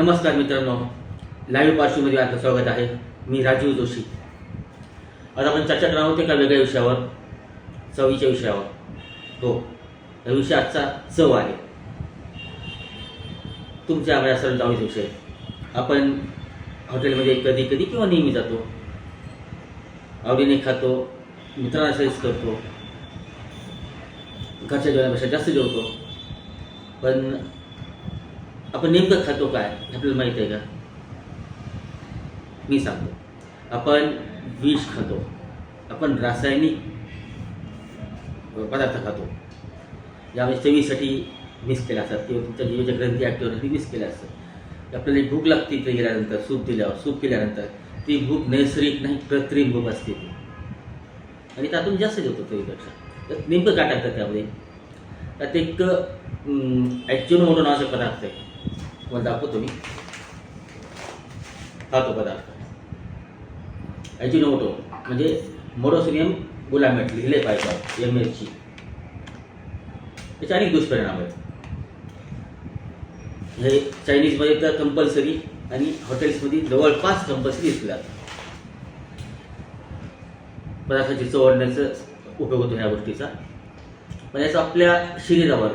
नमस्कार मित्रांनो. लाईव्ह पार्श्वमध्ये आपलं स्वागत आहे. मी राजीव जोशी. आज आपण चर्चा करणार आहोत एका वेगळ्या विषयावर चवीच्या विषयावर. हो या विषय आजचा चव आहे. तुमच्या आम्हाला सर्व आवडीचा विषय. आपण हॉटेलमध्ये कधी कधी किंवा नेहमी जातो. आवडीने खातो मित्रांना सहीच करतो. घरच्या जेवणापेक्षा जास्त जेवतो. पण आपण नेमकं खातो काय आपल्याला माहीत आहे का? मी सांगतो. आपण विष खातो. आपण रासायनिक पदार्थ खातो. ज्यावेळेस चवीसाठी मिस केल्या असतात. किंवा तुमच्या जीवाच्या ग्रंथी ॲक्टिव्हिटी मिस केल्या असतात. आपल्याला भूक लागते इथे गेल्यानंतर सूप दिल्यावर सूप केल्यानंतर ती भूक नैसर्गिक नाही कृत्रिम भूक असते ती. आणि त्यातून जास्त देतो चवीपेक्षा तर नेमकं काय टाकतात त्यामध्ये? त्यात एक ॲक्च्युअल मोठं नावाचा पदार्थ आहे. तुम्हाला दाखवतो मी हा तो पदार्थ ॲजिनोमोटो म्हणजे मोडोसिनियम गुलामेट लिहिले पाहिजे एम एचची याचे अनेक दुष्परिणाम आहेत हे चायनीजमध्ये तर कंपल्सरी आणि हॉटेल्समध्ये जवळपास कंपल्सरी दिसले पदार्थाची चव वाढण्याचा उपयोग होतो ह्या गोष्टीचा पण याचा आपल्या शरीरावर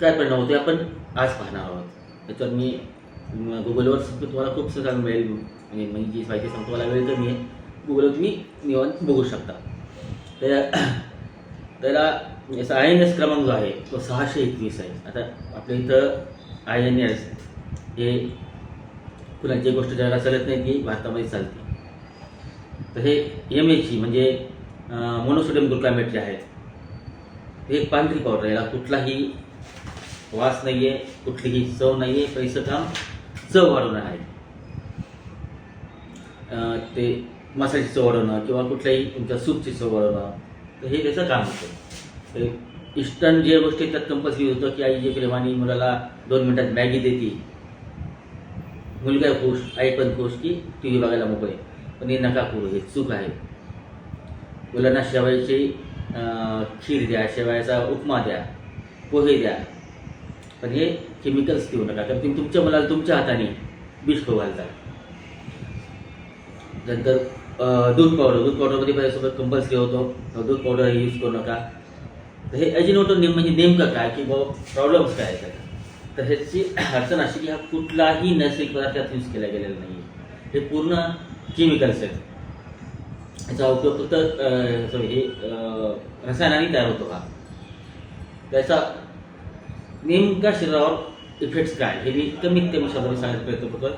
काय परिणाम होतो आपण आज पाहणार आहोत त्याच्यावर मी गुगलवर सुद्धा तुम्हाला खूप सांगायला मिळेल म्हणजे मी जी माहिती सांगतो मला वेळ कमी आहे. गुगलवर तुम्ही निवांत बघू शकता. तर त्याला याचा आय एन एस क्रमांक जो आहे तो सहाशे एकवीस आहे. आता आपल्या इथं आय एन एस हे कुणाची गोष्ट जगात चालत नाही ती भारतामध्ये चालते. तर हे एम एची म्हणजे मोनोसोडियम ग्लुटामेट जे आहेत हे एक पांढरी पावडर आहे. याला कुठलाही वास नाही आहे कुठलीही चव नाही आहे पैसं काम चव वाढवणं आहे. ते मसाल्याची चव वाढवणं किंवा कुठल्याही तुमच्या सूपची चव वाढवणं तर हे त्याचं काम होतं. इष्टन इस्टर्न जे गोष्टी त्यात कंपल्सरी होतं की आई जे प्रेमाने मुलाला दोन मिनिटात मॅगी देते. मुलगा खुश आई पण खुश की टी व्ही बघायला मोकळे. पण हे नका करू हे चूक आहे. मुलांना शेवायची खीर द्या शेवायचा उपमा द्या पोहे द्या. पण हे केमिकल्स देऊ नका. कारण तुम्ही तुमच्या मुलाला तुमच्या हाताने विष खाऊ घालता नंतर दूध पावडर दूध पावडरमध्ये माझ्यासोबत कंपल्सरी होतो. दूध पावडर यूज करू नका. तर हे अजिनोटो नेम म्हणजे नेमकं काय की बाबा प्रॉब्लेम्स काय आहेत तर ह्याची अडचण अशी की हा कुठलाही नैसर्गिक पदार्थ त्यात यूज केला गेलेला नाही हे पूर्ण केमिकल्स आहेत. याचा उपयोग फक्त हे रसायनाने तयार होतो हा. त्याचा नेमका शरीरावर इफेक्ट्स काय? हे मी कमीत कमी शब्दाने सांगायचा प्रयत्न करतो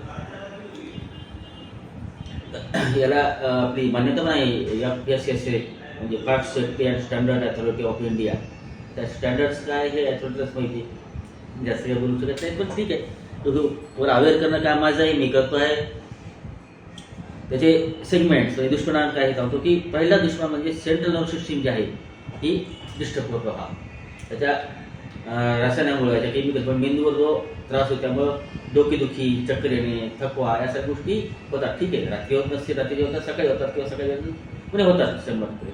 याला आपली मान्यता नाही एफ एस एस ए म्हणजे part safety and standard authority of India त्या स्टँडर्ड्स काय हे अथॉरिटीलाच माहिती जास्त काही बोलू शकत नाही पण ठीक आहे. तो वर अवेअर करणं काय माझं आहे मी करतो आहे त्याचे सेगमेंट्स म्हणजे दुष्परिणाम काय सांगतो की पहिला दुष्परिणाम म्हणजे सेंट्रल नर्व्ह सिस्टीम जी आहे ही डिस्टर्ब होतो हा त्याच्या रसायनामुळे ज्या केमिकल पण मेंदूवर जो त्रास होतो त्यामुळं डोकेदुखी चक्कर येणे थकवा या सगळ्या गोष्टी होतात. ठीक आहे रात्री होत नसते रात्री होतात सकाळी होतात किंवा सकाळी होतात पुणे होतात शंभर टक्के.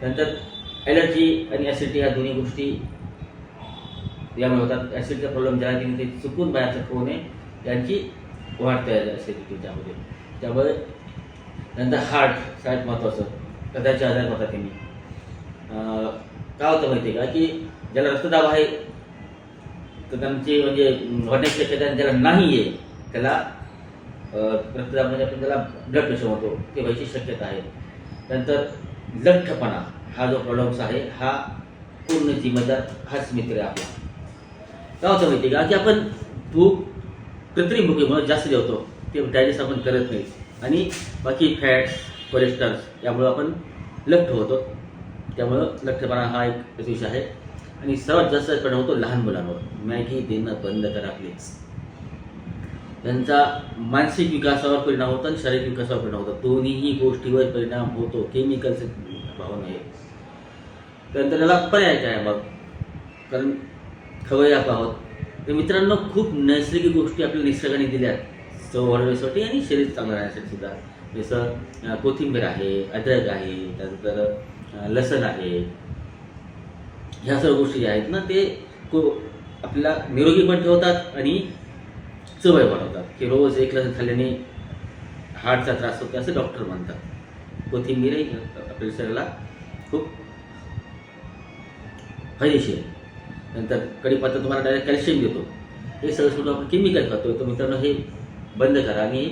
त्यानंतर ॲलर्जी आणि ॲसिडिटी ह्या दोन्ही गोष्टी यामुळे होतात. ॲसिडचा प्रॉब्लेम ज्या ठिकाणी ते चुकून बाहेरचं खाऊ नये त्यांची वाढ तयार ॲसिडिटी त्यामध्ये. त्यामुळे नंतर हार्ट सगळ्यात महत्त्वाचं हृदयाचे आजार होतात त्यांनी काय होतं माहिती आहे का की ज्याला रक्तदाब म्हणजे आहे तर त्यांची म्हणजे होण्याची शक्यता ज्याला नाही आहे त्याला रक्तदाब म्हणजे आपण त्याला ब्लड प्रेशर म्हणतो ते व्हायची शक्यता आहे. नंतर लठ्ठपणा हा जो प्रॉब्लेम्स आहे हा पूर्ण जिम्मेदार हाच मित्र आहे आपला. काय होतं माहिती आहे का की आपण भूक कृत्रिम भुकेमुळे जास्त जेवतो ते डायजेस्ट आपण करत नाही. आणि बाकी फॅट्स कोलेस्ट्रॉल्स यामुळं आपण लठ्ठ होतो. त्यामुळं लठ्ठपणा हा एक विषय आहे. आणि सर्वात जास्त परिणाम होतो लहान मुलांवर. मॅगी देणं बंद करा प्लीज त्यांचा मानसिक विकासावर परिणाम होतो आणि शारीरिक विकासावर परिणाम होतो. दोन्हीही गोष्टीवर परिणाम होतो. केमिकलचे भावना आहे त्यानंतर त्याला पर्याय काय मग कारण खवय आप आहोत तर मित्रांनो खूप नैसर्गिक गोष्टी आपल्या निसर्गाने दिल्या चव वाढवण्यासाठी आणि शरीर चांगलं राहण्यासाठी सुद्धा. जसं कोथिंबीर आहे अद्रक आहे त्यानंतर लसण आहे. ह्या सर्व गोष्टी ज्या आहेत ना ते को आपल्याला निरोगी पण ठेवतात आणि चवय बनवतात. की रोज एक लस खाल्ल्याने हार्टचा त्रास होतो असं डॉक्टर म्हणतात. कोथिंबीरही आपल्या शरीराला खूप फायदेशीर आहे. नंतर कढीपत्ता तुम्हाला डायरेक्ट कॅल्शियम देतो. हे सगळं सोडून आपण केमिकल खातो तर मित्रांनो हे बंद करा आणि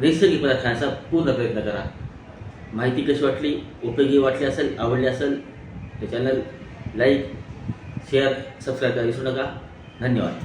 नैसर्गिक पदार्थ खाण्याचा पूर्ण प्रयत्न करा. माहिती कशी वाटली उपयोगी वाटली असेल आवडली असेल ते चॅनल लाईक शेअर सबस्क्राईब करा विसरू नका. धन्यवाद.